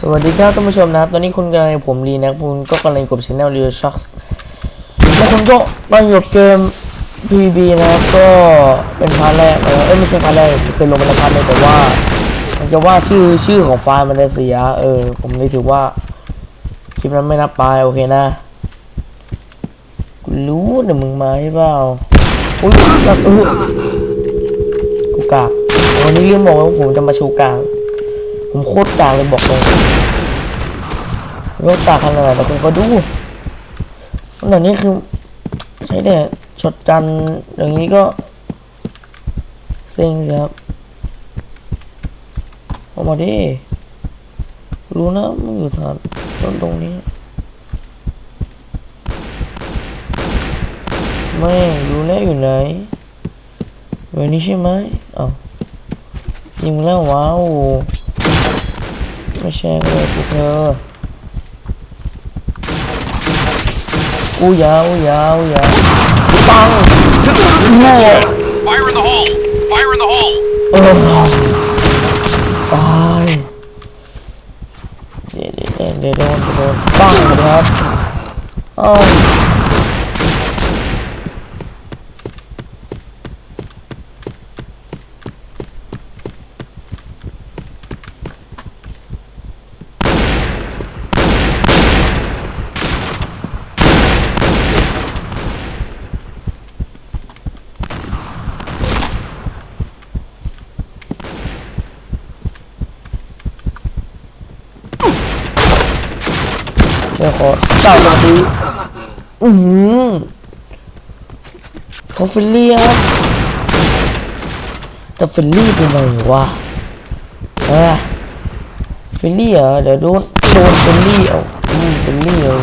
สวัสดีครับท่านผู้ชมนะครับ ตอนนี้คุณกำลังอยู่ผมรีนะคุณก็กำลังอยู่กับช anel รีวิวช็อคและคุณก็มาอยู่กับเกม PB นะครับก็เป็นพาร์ทแรกเอ้ยไม่ใช่พาร์ทแรกเคยลงมาแล้วพาร์ทเลยแต่ว่ามันจะว่าชื่อชื่อของไฟล์มันจะเสียเออผมเลยถือว่าคลิปนั้นไม่นับไปโอเคนะกูรู้เดี๋ยวมึงมาใช่เปล่าอุ้ยแบบเออกูกากวันนี้เรื่องบอกว่าผมจะมาชว์กลาง ผมโคตรกาเลยบอกเลยรถกาขนาดไหนแต่คุณก็ดูขนาดนี้คือ ใช้แดดช็อตกันอย่างนี้ก็เซ็งสิครับเอามาดิรู้นะมันอยู่ฐานต้นตรงนี้ไม่รู้แล้วอยู่ไหนวันนี้ใช่ไหมอ้าวยิงแล้วว้าว ไม่ใช่เลยกูเธอกูยาวยาวยาวปังโง่เออตายเดี๋ยวเดี๋ยวเดี๋ยวโดนเดี๋ยวโดนปังครับอ้าว เดี๋ยวขอเจ้าสวัสดีอือหือเขาฟิลลี่ครับแต่ฟิลลี่เป็นไงวะเออฟิลลี่เหรอเดี๋ยวโดนโดนฟิลลี่เอาอืมฟิลลี่เอา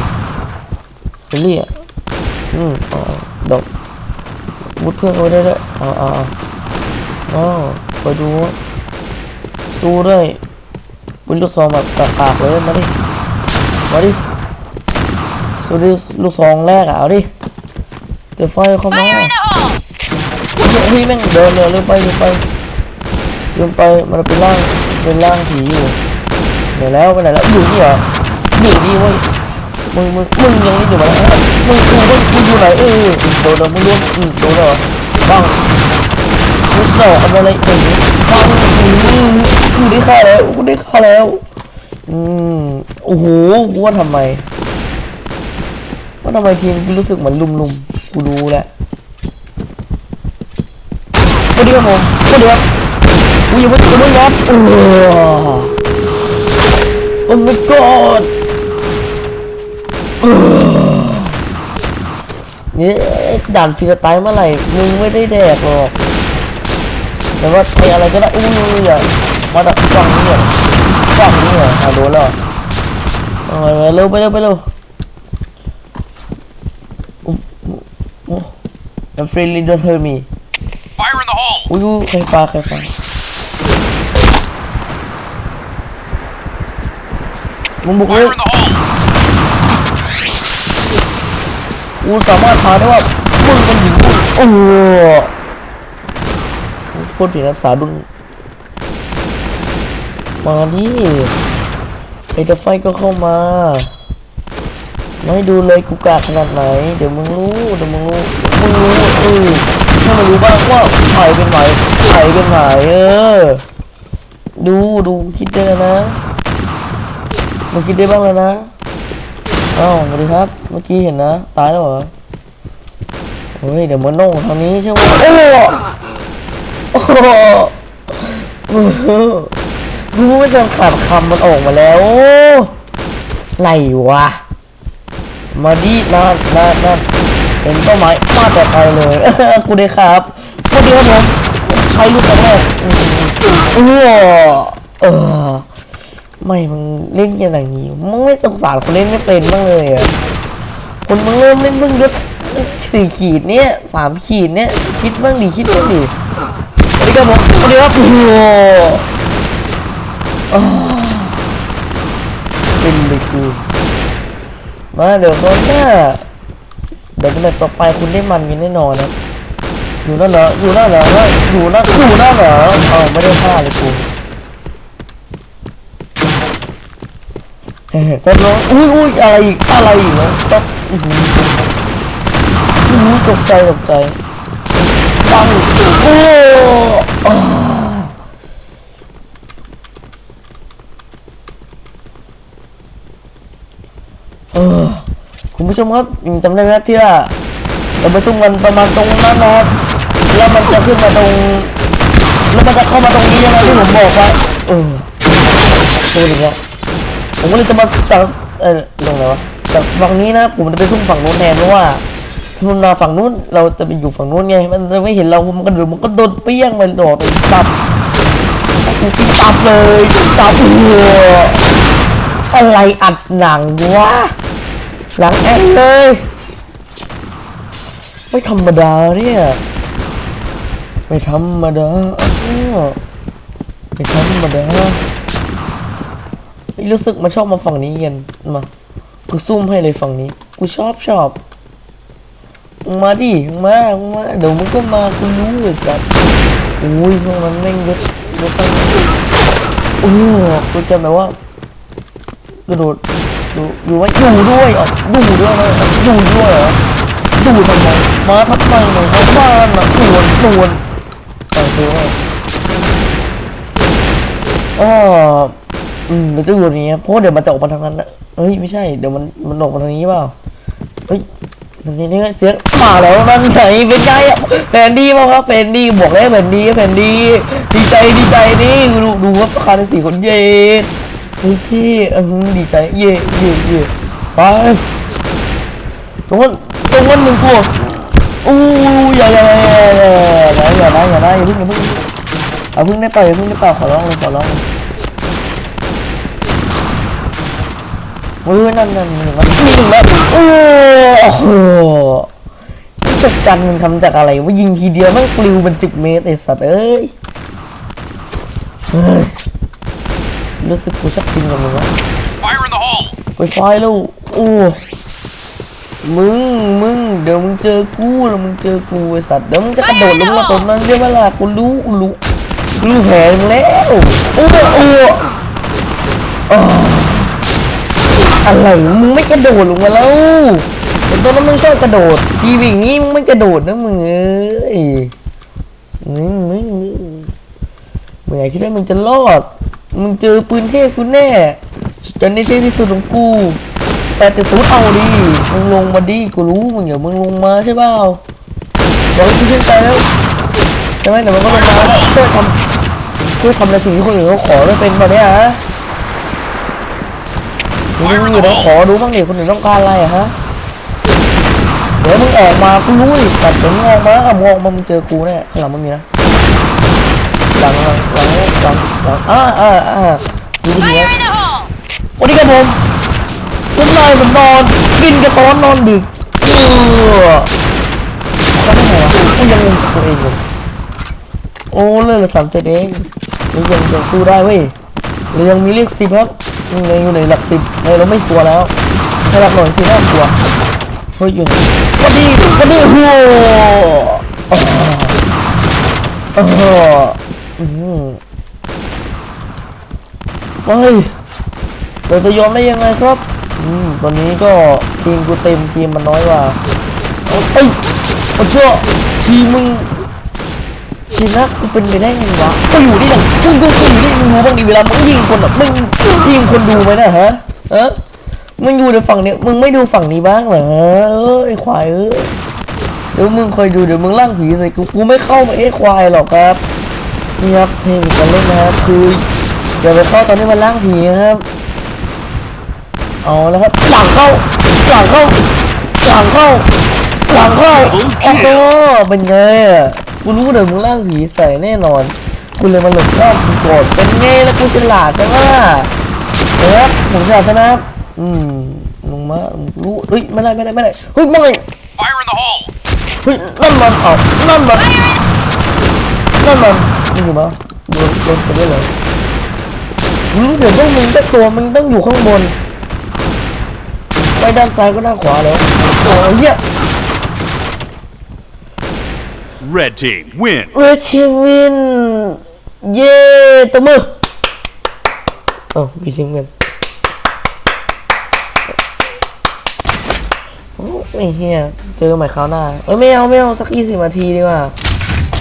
ฟิลลี่อะอืมอ๋อดอกวุดเพื่อนเขาได้ด้วยอ๋ออ๋ออ๋อไปดูสู้ด้วยปืนลูกซองแบบกากๆเลยมาดิมาดิ สู้ดิลูกซองแรกอะเอาดิเจะไฟเข้ามา Fire in the hole! เฮ้ยแม่งเดินเลยลืมไปลืมไปลืมไปมันเป็นร่างเป็นร่างผีอยู่ไหนแล้วไปไหนแล้วอยู่นี่เหรออยู่นี่เว้ยมึงมึงมึงยังนี่อยู่มาแล้วมึงกูมึงมึงอยู่ไหนเออโดนโดนมึงรู้อืมโดนเหรอบ้างมึงสอบอะไรอย่างนี้บ้างอืมกูได้ฆ่าแล้วกูได้ฆ่าแล้วอืมโอ้โหกูว่าทำไมว่า ทำไมทีมกูรู้สึกเหมือนลุมๆกูรู้แหละสวัสดีครับผมสวัสดีครับกูยังไม่ตื่นเลยครับโอ้โหโอ้ my god เนี่ยด่านฟรีสไตล์เมื่อไหร่ มึงไม่ได้แดกหรอก แต่ว่าใช้อะไรก็ได้อู้ยอย่ามาดักฝั่งนี้เหรอฝั่งนี้เหรออะโดนแล้วเอเอาไปเร็วไปเร็วไปเร็ว อู้อู้ The friendly don't hurt me Fire in the hole! อุ้ยอุ้ยใครปาใครปามึงบุกเลย Fire in the hole! กูสามารถพาได้ว่ามึงเป็นหญิงกูโอ้โหพูดถึงรักษาดุลมาดิไอ้ตะไฟก็เข้ามา ไม่ดูเลยกูกาขนาดไหน เดี๋ยวมึงรู้ เดี๋ยวมึงรู้ มึงรู้เออถ้ามันรู้บ้างว่าไผ่เป็นไหนไผ่เป็นไหนเออ ดูดูคิดได้แล้วนะ มึงคิดได้บ้างแล้วนะอ้าวสวัสดีครับ เมื่อกี้เห็นนะ ตายแล้วเหรอ เฮ้ย เดี๋ยวมันลงทางนี้ใช่ไหมโอ้โหโอ้โหดูไม่จำขาดคำมันออกมาแล้ว ไหลวะ มาดีนั่นนั่นนั่นเป็นต้นไม้มาแต่ไกลเลยกูได้ครับสวัสดีครับผมใช้ลูกตั้งแรกอือเออไม่มึงเล่นอย่างนี้มึงไม่สงสารคนเล่นไม่เป็นบ้างเลยอะคนมึงเริ่มเล่นมึงยศสี่ขีดเนี้ยสามขีดเนี้ยคิดบ้างดิคิดบ้างดิสวัสดีครับผมสวัสดีครับโอ้โหอ้าวเป็นเลยกู มาเดี๋ยวคนหน้าเดี๋ยวเป็นแบบต่อไปคุณได้มันกันแน่นอนนะอยู่นั่นเหรออยู่นั่นเหรออยู่นั่นอยู่นั่นเหรอเอ้าไม่ได้ฆ่าเลยกูเฮ้ยจะร้องอุ้ยอุ้ยอะไรอีกอะไรอีกแล้วจะอื้อหืออื้อหือตกใจตกใจฟังโอ้อ่า เออคุณผู้ชมครับยังจำได้ไหมครับที่ว่าเราไปซุ่มกันประมาณตรงนั้นนะครับแล้วมันจะขึ้นมาตรง แล้วมันจะเข้ามาตรงนี้ยังไงที่ผมบอกไว้เออดูดิครับผมก็เลยจะมาจากเออลงไหนวะจากฝั่งนี้นะผมจะไปซุ่มฝั่งนู้นแทนเพราะว่าถ้ามันมาฝั่งนู้นเราจะไปอยู่ฝั่งนู้นไง มันจะไม่เห็นเรา มันก็โดนมันก็โดนเปี้ยงไปโดดไปตับกูกินตับเลยตับหัวอะไรอัดหนังวะ หลังแอนเลย ไม่ธรรมดาเนี่ย ไม่ธรรมดาอ้าวไม่ธรรมดาไม่รู้สึกมันชอบมาฝั่งนี้กันมา กูซุ่มให้เลยฝั่งนี้ กูชอบชอบมาดิมามาเดี๋ยวมึงก็มากูรู้เลยจ้ะอุ้ยพวกนั้นแม่งเยอะเยอะตั้งโอ้โหกูจะแบบว่ากระโดด ดูอยู่ไว้อยู่ด้วยอ่ดูด้วยนะดูด้วยเหรอดูทำไมมาทับไปหน่อยมาบ้านนะตวนตวนแต่งตัวอ๋ออืมมันจะอยู่ตรงนี้ครับเพราะเดี๋ยวมันจะออกมาทางนั้นนะเฮ้ยไม่ใช่เดี๋ยวมันมันออกมาทางนี้เปล่าเฮ้ยทางนี้นี่เสียงมาแล้วนั่นไงเป็นไงอะแผนดีมั้งครับแผนดีบอกแล้วแผนดีแผนดีดีใจดีใจนี่ดูดูว่าประคาในสี่คนเย่ เฮ้ยที่เออดีใจ เย่เย่เย่ไปตรงนั้นตรงนั้นหนึ่งตัวอู้อย่าอย่าอย่าอย่าอย่านะอย่านะอย่าพิ่งอย่าพิ่งอย่าพิ่งได้เปล่าอย่าพิ่งได้เปล่าขอร้องเลยขอร้องเลยเออนั่นนั่นมันมันมีหนึ่งแล้วโอ้โหนี่จบกันมันทำจากอะไรว่ายิงทีเดียวม่งปลิวเป็นสิบเมตรไอ้สัตว์เอ้ย รู้สึกกูชักจริงกับมึงวะ Fire in the hole! ไปไฟแล้วโอ้มึงมึงเดี๋ยวมึงเจอกูแล้วมึงเจอกูไอ้สัตว์เดี๋ยวมึงจะกระโดดลงมาตรงนั้นใช่ไหมล่ะกูรู้กูรู้กูรู้แผนมึงแล้วโอ้โอ้อ้าวอะไรมึงไม่กระโดดลงมาแล้วแต่ตอนนั้นมึงชอบกระโดดทีวีอย่างงี้มึงไม่กระโดดนะมึงเอ้ยมึงมึงมึงมึงอยากคิดว่ามึงจะรอด มึงเจอปืนเทพกูแน่จะนในเท่ที่สุดของกู แต่แต่สูดเอาดิมึงลงมาดิกูรู้มึงอย่ามึงลงมาใช่เปล่าบอกให้กูขึ้นไปแล้วใช่ไหมเดี๋ยวมันก็ลงมาแล้วช่วยทำช่วยทำในสิ่งที่คนอื่นเขาขอได้เป็นแบบนี้ฮะมึงดูอยู่นะขอดูบ้างดิคนอื่นต้องการอะไรฮะเดี๋ยวมึงออกมากูรู้ดิแต่เดี๋ยวมึงออกมาอะมึงออกมามึงเจอกูแน่ข้างหลังมึงมีนะหลังหลังหลัง ลังลังอ่าอ่าอ่าดูดีวันนี้ครับผมผมนอนผมนอนกินกระท้อนนอนดึกเออทำได้ไงวะก็ยังงงตัวเองอยู่โอ้เลือดเหลือสามเจ็ดเองยังยังยังสู้ได้เว้ยเรายังมีเลขสิบครับยังอยู่ในหลักสิบเออเราไม่กลัวแล้วให้หลักหน่อยสิน่ากลัวเฮ้ยอยู่วันนี้วันนี้หัวอ๋ออ๋ออืม เฮ้ยเราจะยอมได้ยังไงครับอืมตอนนี้ก็ทีมกูเต็มทีมมันน้อยกว่าเอ้ยเอาเชื่อทีมมึงชินะกูเป็นไปได้ไงวะก็อยู่นี่แหละมึงก็อยู่นี่มึงดูบ้างดิเวลามึงยิงคนอะมึงยิงคนดูไหมนะฮะเออมึงอยู่ในฝั่งเนี้ยมึงไม่ดูฝั่งนี้บ้างเหรอเออไอควายเออเดี๋ยวมึงคอยดูเดี๋ยวมึงล่างผีใส่กูกูไม่เข้ามาไอ้ควายหรอกครับนี่ครับเทคนิคการเล่นนะครับคือ อย่าไปเข้าตอนที่มันล่างผีนะครับเอาแล้วครับหลังเข้าหลังเข้าหลังเข้าหลังเข้าโอ้โหเป็นไงอะกูรู้เดี๋ยวมึงล่างผีใส่แน่นอนกูเลยมาหลบรอบกูโกรธเป็นไงแล้วกูฉลาดจังว่าเดี๋ยวครับผมฉลาดซะนะครับอืมลงมารู้เฮ้ยไม่ได้ไม่ได้ไม่ได้เฮ้ยไม่ Fire in the hole! เฮ้ยนั่นมันเอานั่นมันนั่นมันนี่คือมั้งโดนโดนไปได้เลย หืมเดี๋ยวต้อมึงได้ตัวมันต้องอยู่ข้างบน ไปด้านซ้ายก็ด้านขวาแล้วโอ้ยเหี้ย Red team win. เวทีวิน เย่ตบมือเอ้ามีเสียงเงินโอ้ไอ้เฮียเจอใหม่คราวหน้า เอ้ยไม่เอาไม่เอาสักยี่สิบนาทีดีกว่า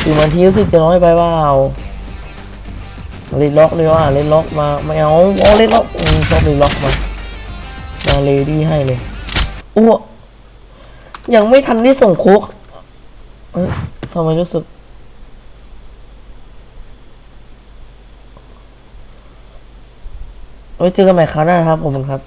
สิบนาทีรู้สึกจะน้อยไปเปล่า เล่นล็อกเลยว่าเล่นล็อกมาไม่เอาเอเล่นล็อกชอบเล่นล็อกมามาเลดี้ให้เลยอ้วยังไม่ทันได้ส่งคุกเอ้ยทำไมรู้สึกไว้เจอกันใหม่คราวหน้าครับผมครับ